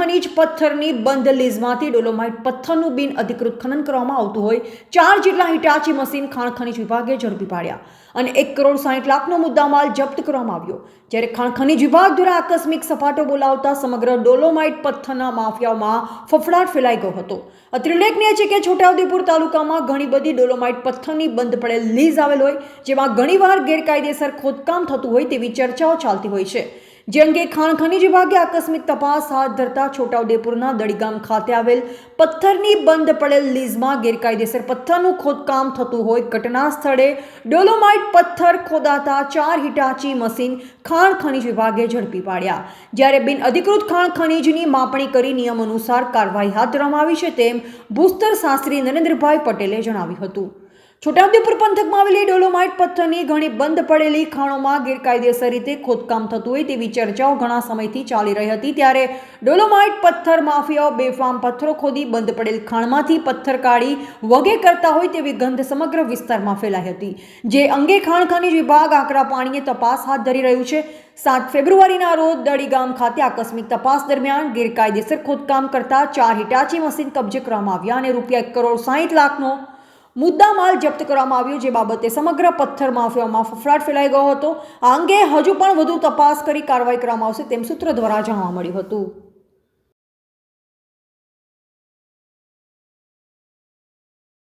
ખનીજ પથ્થરની બંધ લીઝમાંથી ડોલોમાઇટ પથ્થરનું બિન અધિકૃત ખનન કરવામાં આવતું હોય, ચાર જેટલા હિટાચી મશીન ખાણ ખનીજ વિભાગે ઝડપી પાડ્યા અને એક કરોડ સાઠ લાખનો મુદ્દામાલ જપ્ત કરવામાં આવ્યો. જ્યારે ખાણ ખનીજ વિભાગ દ્વારા આકસ્મિક સપાટો બોલાવતા સમગ્ર ડોલોમાઇટ પથ્થરના માફિયાઓમાં ફફડાટ ફેલાઈ ગયો હતો. અત્રે ઉલ્લેખનીય છે કે છોટાઉદેપુર તાલુકામાં ઘણી બધી ડોલોમાઇટ પથ્થરની બંધ પડેલ લીઝ આવેલ હોય, જેમાં ઘણીવાર ગેરકાયદેસર ખોદકામ થતું હોય તેવી ચર્ચાઓ ચાલતી હોય છે. જે અંગે ખાણ ખનીજ વિભાગે આકસ્મિક તપાસ હાથ ધરતા છોટાઉદેપુરના દડીગામ ખાતે આવેલ પથ્થરની બંધ પડેલ લીઝમાં ગેરકાયદેસર પથ્થરનું ખોદકામ થતું હોય ઘટના સ્થળે ડોલોમાઇટ પથ્થર ખોદાતા ચાર હિટાચી મશીન ખાણ ખનીજ વિભાગે ઝડપી પાડ્યા. જ્યારે બિન અધિકૃત ખાણ ખનીજની માપણી કરી નિયમ અનુસાર કાર્યવાહી હાથ ધરવામાં આવી છે તેમ ભૂસ્તર શાસ્ત્રી નરેન્દ્રભાઈ પટેલે જણાવ્યું હતું. છોટાઉદેપુર પંથકમાં આવેલી ડોલોમાઇટ પથ્થરની ઘણી બંધ પડેલી ખાણોમાં ગેરકાયદેસર રીતે ખોદકામ થતું હોય તેવી ચર્ચાઓ ઘણા સમયથી ચાલી રહી હતી. ત્યારે ડોલોમાઇટ પથ્થર માફિયાઓ બેફામ પથ્થરો ખોદી બંધ પડેલ ખાણમાંથી પથ્થર કાઢી વગે કરતા હોય તેવી ગંધ સમગ્ર વિસ્તારમાં ફેલાઈ હતી. જે અંગે ખાણ ખનીજ વિભાગ આકરા પાણીએ તપાસ હાથ ધરી રહ્યું છે. સાત ફેબ્રુઆરીના રોજ દડી ગામ ખાતે આકસ્મિક તપાસ દરમિયાન ગેરકાયદેસર ખોદકામ કરતા ચાર હિટાચી મશીન કબજે કરવામાં આવ્યા અને રૂપિયા એક કરોડ સાહીઠ લાખનો મુદ્દામાલ જપ્ત કરવામાં આવ્યો જે બાબતે સમગ્ર પથ્થર માફિયામાં ફફડાટ ફેલાઈ ગયો હતો. આ અંગે હજુ પણ વધુ તપાસ કરી કાર્યવાહી કરવામાં આવશે તેમ સૂત્રો દ્વારા જાણવા મળ્યું હતું.